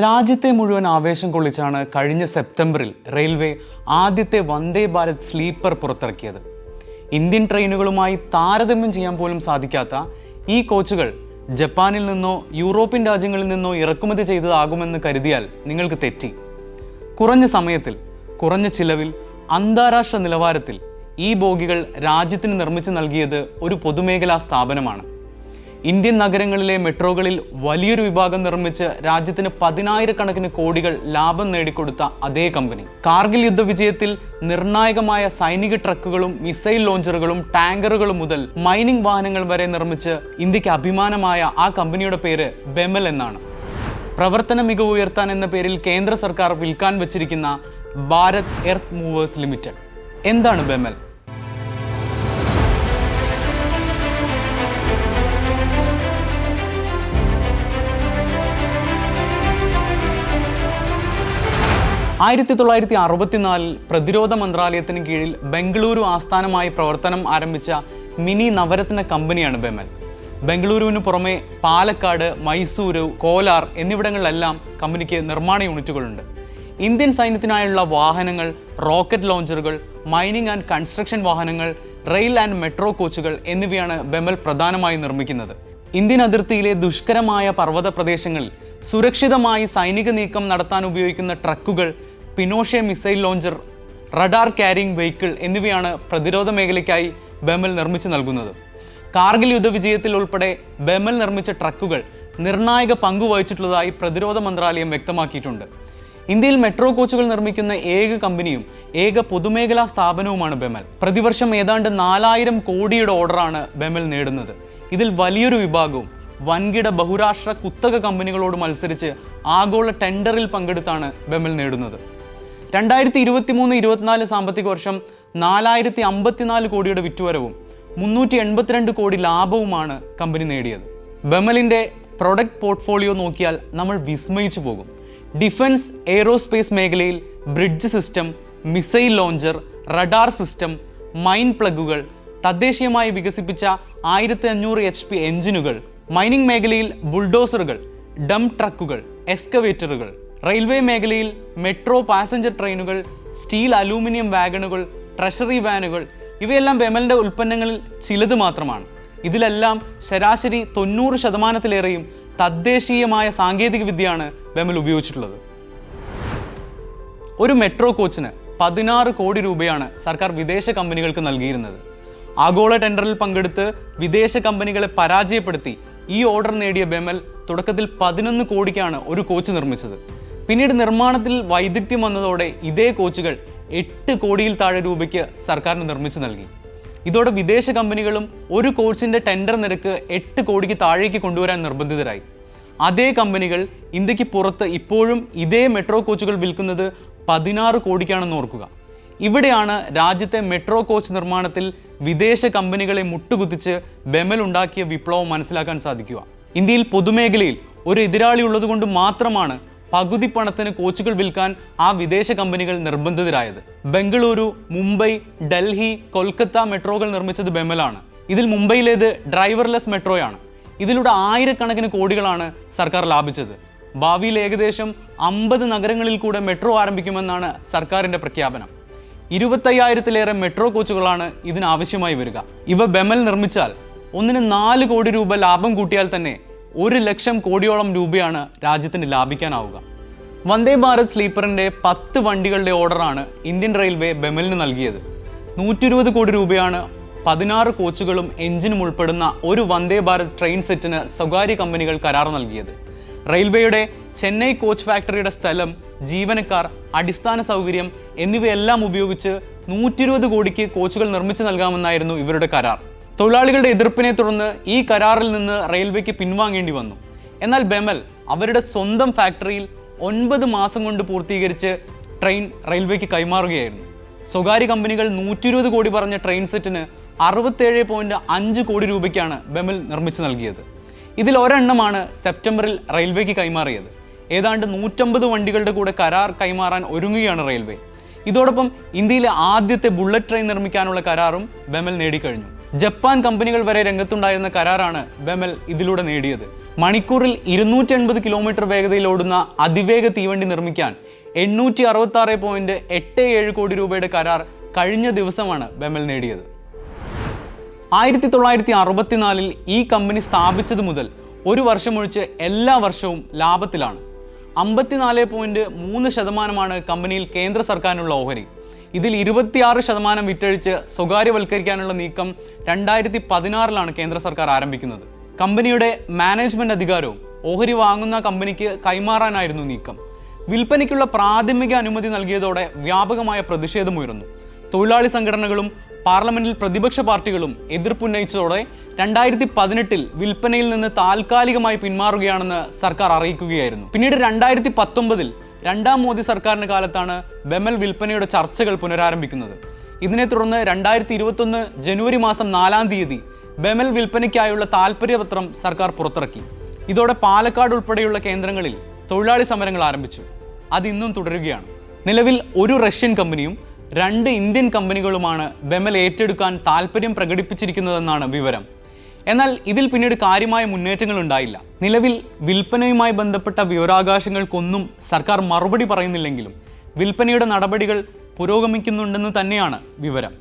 രാജ്യത്തെ മുഴുവൻ ആവേശം കൊള്ളിച്ചാണ് കഴിഞ്ഞ സെപ്റ്റംബറിൽ റെയിൽവേ ആദ്യത്തെ വന്ദേ ഭാരത് സ്ലീപ്പർ പുറത്തിറക്കിയത്. ഇന്ത്യൻ ട്രെയിനുകളുമായി താരതമ്യം ചെയ്യാൻ പോലും സാധിക്കാത്ത ഈ കോച്ചുകൾ ജപ്പാനിൽ നിന്നോ യൂറോപ്യൻ രാജ്യങ്ങളിൽ നിന്നോ ഇറക്കുമതി ചെയ്തതാകുമെന്ന് കരുതിയാൽ നിങ്ങൾക്ക് തെറ്റി. കുറഞ്ഞ സമയത്തിൽ കുറഞ്ഞ ചിലവിൽ അന്താരാഷ്ട്ര നിലവാരത്തിൽ ഈ ബോഗികൾ രാജ്യത്തിന് നിർമ്മിച്ചു നൽകിയത് ഒരു പൊതുമേഖലാ സ്ഥാപനമാണ്. ഇന്ത്യൻ നഗരങ്ങളിലെ മെട്രോകളിൽ വലിയൊരു വിഭാഗം നിർമ്മിച്ച് രാജ്യത്തിന് പതിനായിരക്കണക്കിന് കോടികൾ ലാഭം നേടിക്കൊടുത്ത അതേ കമ്പനി. കാർഗിൽ യുദ്ധവിജയത്തിൽ നിർണായകമായ സൈനിക ട്രക്കുകളും മിസൈൽ ലോഞ്ചറുകളും ടാങ്കറുകളും മുതൽ മൈനിങ് വാഹനങ്ങൾ വരെ നിർമ്മിച്ച് ഇന്ത്യയ്ക്ക് അഭിമാനമായ ആ കമ്പനിയുടെ പേര് ബെമൽ എന്നാണ്. പ്രവർത്തന മികവ് ഉയർത്താൻ എന്ന പേരിൽ കേന്ദ്ര സർക്കാർ വിൽക്കാൻ വെച്ചിരിക്കുന്ന ഭാരത് എർത്ത് മൂവേഴ്സ് ലിമിറ്റഡ്. എന്താണ് ബെമൽ? ആയിരത്തി തൊള്ളായിരത്തി അറുപത്തിനാലിൽ പ്രതിരോധ മന്ത്രാലയത്തിന് കീഴിൽ ബംഗളൂരു ആസ്ഥാനമായി പ്രവർത്തനം ആരംഭിച്ച മിനി നവരത്ന കമ്പനിയാണ് ബെമൽ ബംഗളൂരുവിന് പുറമെ പാലക്കാട് മൈസൂരു കോലാർ എന്നിവിടങ്ങളിലെല്ലാം കമ്പനിക്ക് നിർമ്മാണ യൂണിറ്റുകളുണ്ട്. ഇന്ത്യൻ സൈന്യത്തിനായുള്ള വാഹനങ്ങൾ റോക്കറ്റ് ലോഞ്ചറുകൾ മൈനിങ് ആൻഡ് കൺസ്ട്രക്ഷൻ വാഹനങ്ങൾ റെയിൽ ആൻഡ് മെട്രോ കോച്ചുകൾ എന്നിവയാണ് ബെമൽ പ്രധാനമായും നിർമ്മിക്കുന്നത്. ഇന്ത്യൻ അതിർത്തിയിലെ ദുഷ്കരമായ പർവത പ്രദേശങ്ങളിൽ സുരക്ഷിതമായി സൈനിക നീക്കം നടത്താൻ ഉപയോഗിക്കുന്ന ട്രക്കുകൾ പിനോഷെ missile launcher radar carrying vehicle എന്നിവയാണ് പ്രതിരോധ മേഖലയ്ക്കായി ബെമൽ നിർമ്മിച്ചു നൽകുന്നത്. കാർഗിൽ യുദ്ധവിജയത്തിൽ ഉൾപ്പെടെ ബെമൽ നിർമ്മിച്ച ട്രക്കുകൾ നിർണായക പങ്ക് വഹിച്ചിട്ടുള്ളതായി പ്രതിരോധ മന്ത്രാലയം വ്യക്തമാക്കിയിട്ടുണ്ട്. ഇന്ത്യയിൽ മെട്രോ കോച്ചുകൾ നിർമ്മിക്കുന്ന ഏക കമ്പനിയും ഏക പൊതുമേഖലാ സ്ഥാപനവുമാണ് ബെമൽ. പ്രതിവർഷം ഏതാണ്ട് നാലായിരം കോടിയുടെ ഓർഡറാണ് ബെമൽ നേടുന്നത്. ഇതിൽ വലിയൊരു വിഭാഗവും വൻകിട ബഹുരാഷ്ട്ര കുത്തക കമ്പനികളോട് മത്സരിച്ച് ആഗോള ടെൻഡറിൽ പങ്കെടുത്താണ് ബെമൽ നേടുന്നത്. രണ്ടായിരത്തി ഇരുപത്തി മൂന്ന് ഇരുപത്തിനാല് സാമ്പത്തിക വർഷം നാലായിരത്തി അമ്പത്തിനാല് കോടിയുടെ വിറ്റുവരവും മുന്നൂറ്റി എൺപത്തിരണ്ട് കോടി ലാഭവുമാണ് കമ്പനി നേടിയത്. ബെമലിന്റെ പ്രൊഡക്റ്റ് പോർട്ട്ഫോളിയോ നോക്കിയാൽ നമ്മൾ വിസ്മയിച്ചു പോകും. ഡിഫൻസ് എയ്റോസ്പേസ് മേഖലയിൽ bridge system missile launcher radar system mine പ്ലഗുകൾ തദ്ദേശീയമായി വികസിപ്പിച്ച ആയിരത്തി അഞ്ഞൂറ് എച്ച് പി എഞ്ചിനുകൾ മൈനിങ് മേഖലയിൽ ബുൾഡോസറുകൾ ഡം ട്രക്കുകൾ എക്സ്കവേറ്ററുകൾ റെയിൽവേ മേഖലയിൽ മെട്രോ പാസഞ്ചർ ട്രെയിനുകൾ സ്റ്റീൽ അലൂമിനിയം വാഗണുകൾ ട്രഷറി വാനുകൾ ഇവയെല്ലാം ബെമലിന്റെ ഉൽപ്പന്നങ്ങളിൽ ചിലത് മാത്രമാണ്. ഇതിലെല്ലാം ശരാശരി തൊണ്ണൂറ് ശതമാനത്തിലേറെയും തദ്ദേശീയമായ സാങ്കേതിക വിദ്യയാണ് ബെമൽ ഉപയോഗിച്ചിട്ടുള്ളത്. ഒരു മെട്രോ കോച്ചിന് പതിനാറ് കോടി രൂപയാണ് സർക്കാർ വിദേശ കമ്പനികൾക്ക് നൽകിയിരുന്നത്. ആഗോള ടെൻഡറിൽ പങ്കെടുത്ത് വിദേശ കമ്പനികളെ പരാജയപ്പെടുത്തി ഈ ഓർഡർ നേടിയ ബെമൽ തുടക്കത്തിൽ പതിനൊന്ന് കോടിക്കാണ് ഒരു കോച്ച് നിർമ്മിച്ചത്. പിന്നീട് നിർമ്മാണത്തിൽ വൈദഗ്ധ്യം വന്നതോടെ ഇതേ കോച്ചുകൾ എട്ട് കോടിയിൽ താഴെ രൂപയ്ക്ക് സർക്കാരിന് നിർമ്മിച്ചു നൽകി. ഇതോടെ വിദേശ കമ്പനികളും ഒരു കോച്ചിന്റെ ടെൻഡർ നിരക്ക് എട്ട് കോടിക്ക് താഴേക്ക് കൊണ്ടുവരാൻ നിർബന്ധിതരായി. അതേ കമ്പനികൾ ഇന്ത്യയ്ക്ക് പുറത്ത് ഇപ്പോഴും ഇതേ മെട്രോ കോച്ചുകൾ വിൽക്കുന്നത് പതിനാറ് കോടിക്കാണെന്ന് ഓർക്കുക. ഇവിടെയാണ് രാജ്യത്തെ മെട്രോ കോച്ച് നിർമ്മാണത്തിൽ വിദേശ കമ്പനികളെ മുട്ടുകുത്തിച്ച് ബെമൽ ഉണ്ടാക്കിയ വിപ്ലവം മനസ്സിലാക്കാൻ സാധിക്കുക. ഇന്ത്യയിൽ പൊതുമേഖലയിൽ ഒരു എതിരാളി ഉള്ളതുകൊണ്ട് മാത്രമാണ് പകുതി പണത്തിന് കോച്ചുകൾ വിൽക്കാൻ ആ വിദേശ കമ്പനികൾ നിർബന്ധിതരായത്. ബംഗളൂരു മുംബൈ ഡൽഹി കൊൽക്കത്ത മെട്രോകൾ നിർമ്മിച്ചത് ബെമലാണ്. ഇതിൽ മുംബൈയിലേത് ഡ്രൈവർലെസ് മെട്രോയാണ്. ഇതിലൂടെ ആയിരക്കണക്കിന് കോടികളാണ് സർക്കാർ ലാഭിച്ചത്. ഭാവിയിൽ ഏകദേശം അമ്പത് നഗരങ്ങളിൽ കൂടെ മെട്രോ ആരംഭിക്കുമെന്നാണ് സർക്കാരിന്റെ പ്രഖ്യാപനം. ഇരുപത്തയ്യായിരത്തിലേറെ മെട്രോ കോച്ചുകളാണ് ഇതിനാവശ്യമായി വരിക. ഇവ ബെമൽ നിർമ്മിച്ചാൽ ഒന്നിന് നാല് കോടി രൂപ ലാഭം കൂട്ടിയാൽ തന്നെ ഒരു ലക്ഷം കോടിയോളം രൂപയാണ് രാജ്യത്തിന് ലാഭിക്കാനാവുക. വന്ദേ ഭാരത് സ്ലീപ്പറിന്റെ പത്ത് വണ്ടികളുടെ ഓർഡറാണ് ഇന്ത്യൻ റെയിൽവേ ബെമലിന് നൽകിയത്. നൂറ്റി ഇരുപത് കോടി രൂപയാണ് പതിനാറ് കോച്ചുകളും എഞ്ചിനും ഉൾപ്പെടുന്ന ഒരു വന്ദേ ഭാരത് ട്രെയിൻ സെറ്റിന് സ്വകാര്യ കമ്പനികൾ കരാർ നൽകിയത്. റെയിൽവേയുടെ ചെന്നൈ കോച്ച് ഫാക്ടറിയുടെ സ്ഥലം ജീവനക്കാർ അടിസ്ഥാന സൗകര്യം എന്നിവയെല്ലാം ഉപയോഗിച്ച് നൂറ്റി ഇരുപത് കോടിക്ക് കോച്ചുകൾ നിർമ്മിച്ചു നൽകാമെന്നായിരുന്നു ഇവരുടെ കരാർ. തൊഴിലാളികളുടെ എതിർപ്പിനെ തുടർന്ന് ഈ കരാറിൽ നിന്ന് റെയിൽവേക്ക് പിൻവാങ്ങേണ്ടി വന്നു. എന്നാൽ ബെമൽ അവരുടെ സ്വന്തം ഫാക്ടറിയിൽ ഒൻപത് മാസം കൊണ്ട് പൂർത്തീകരിച്ച് ട്രെയിൻ റെയിൽവേക്ക് കൈമാറുകയായിരുന്നു. സ്വകാര്യ കമ്പനികൾ നൂറ്റി ഇരുപത് കോടി പറഞ്ഞ ട്രെയിൻ സെറ്റിന് അറുപത്തേഴ് പോയിന്റ് അഞ്ച് കോടി രൂപയ്ക്കാണ് ബെമൽ നിർമ്മിച്ചു നൽകിയത്. ഇതിൽ ഒരെണ്ണമാണ് സെപ്റ്റംബറിൽ റെയിൽവേക്ക് കൈമാറിയത്. ഏതാണ്ട് നൂറ്റമ്പത് വണ്ടികളുടെ കൂടെ കരാർ കൈമാറാൻ ഒരുങ്ങുകയാണ് റെയിൽവേ. ഇതോടൊപ്പം ഇന്ത്യയിലെ ആദ്യത്തെ ബുള്ളറ്റ് ട്രെയിൻ നിർമ്മിക്കാനുള്ള കരാറും ബെമൽ നേടിക്കഴിഞ്ഞു. ജപ്പാൻ കമ്പനികൾ വരെ രംഗത്തുണ്ടായിരുന്ന കരാറാണ് ബെമൽ ഇതിലൂടെ നേടിയത്. മണിക്കൂറിൽ ഇരുന്നൂറ്റി എൺപത് കിലോമീറ്റർ വേഗതയിൽ ഓടുന്ന അതിവേഗ തീവണ്ടി നിർമ്മിക്കാൻ എണ്ണൂറ്റി അറുപത്തി ആറ് പോയിന്റ് എട്ട് ഏഴ് കോടി രൂപയുടെ കരാർ കഴിഞ്ഞ ദിവസമാണ് ബെമൽ നേടിയത്. ആയിരത്തി തൊള്ളായിരത്തി അറുപത്തിനാലിൽ ഈ കമ്പനി സ്ഥാപിച്ചത് മുതൽ ഒരു വർഷം വർഷമൊഴിച്ച് എല്ലാ വർഷവും ലാഭത്തിലാണ്. അമ്പത്തിനാല് പോയിന്റ് മൂന്ന് ശതമാനമാണ് കമ്പനിയിൽ കേന്ദ്ര സർക്കാരിനുള്ള ഓഹരി. ഇതിൽ ഇരുപത്തിയാറ് ശതമാനം വിറ്റഴിച്ച് സ്വകാര്യവൽക്കരിക്കാനുള്ള നീക്കം രണ്ടായിരത്തി പതിനാറിലാണ് കേന്ദ്ര സർക്കാർ ആരംഭിക്കുന്നത്. കമ്പനിയുടെ മാനേജ്മെന്റ് അധികാരവും ഓഹരി വാങ്ങുന്ന കമ്പനിക്ക് കൈമാറാനായിരുന്നു നീക്കം. വിൽപ്പനയ്ക്കുള്ള പ്രാഥമിക അനുമതി നൽകിയതോടെ വ്യാപകമായ പ്രതിഷേധമുയർന്നു. തൊഴിലാളി സംഘടനകളും പാർലമെന്റിൽ പ്രതിപക്ഷ പാർട്ടികളും എതിർപ്പുന്നയിച്ചതോടെ രണ്ടായിരത്തി പതിനെട്ടിൽ വിൽപ്പനയിൽ നിന്ന് താൽക്കാലികമായി പിന്മാറുകയാണെന്ന് സർക്കാർ അറിയിക്കുകയായിരുന്നു. പിന്നീട് രണ്ടായിരത്തി പത്തൊമ്പതിൽ രണ്ടാം മോദി സർക്കാരിന്റെ കാലത്താണ് ബെമൽ വിൽപ്പനയുടെ ചർച്ചകൾ പുനരാരംഭിക്കുന്നത്. ഇതിനെ തുടർന്ന് രണ്ടായിരത്തി ഇരുപത്തൊന്ന് ജനുവരി മാസം നാലാം തീയതി ബെമൽ വിൽപ്പനയ്ക്കായുള്ള താൽപ്പര്യപത്രം സർക്കാർ പുറത്തിറക്കി. ഇതോടെ പാലക്കാട് ഉൾപ്പെടെയുള്ള കേന്ദ്രങ്ങളിൽ തൊഴിലാളി സമരങ്ങൾ ആരംഭിച്ചു. അത് ഇന്നും തുടരുകയാണ്. നിലവിൽ ഒരു റഷ്യൻ കമ്പനിയും രണ്ട് ഇന്ത്യൻ കമ്പനികളുമാണ് ബെമൽ ഏറ്റെടുക്കാൻ താൽപ്പര്യം പ്രകടിപ്പിച്ചിരിക്കുന്നതെന്നാണ് വിവരം. എന്നാൽ ഇതിൽ പിന്നീട് കാര്യമായ മുന്നേറ്റങ്ങൾ ഉണ്ടായില്ല. നിലവിൽ വിൽപ്പനയുമായി ബന്ധപ്പെട്ട വിവരാകാശങ്ങൾക്കൊന്നും സർക്കാർ മറുപടി പറയുന്നില്ലെങ്കിലും വിൽപ്പനയുടെ നടപടികൾ പുരോഗമിക്കുന്നുണ്ടെന്ന് തന്നെയാണ് വിവരം.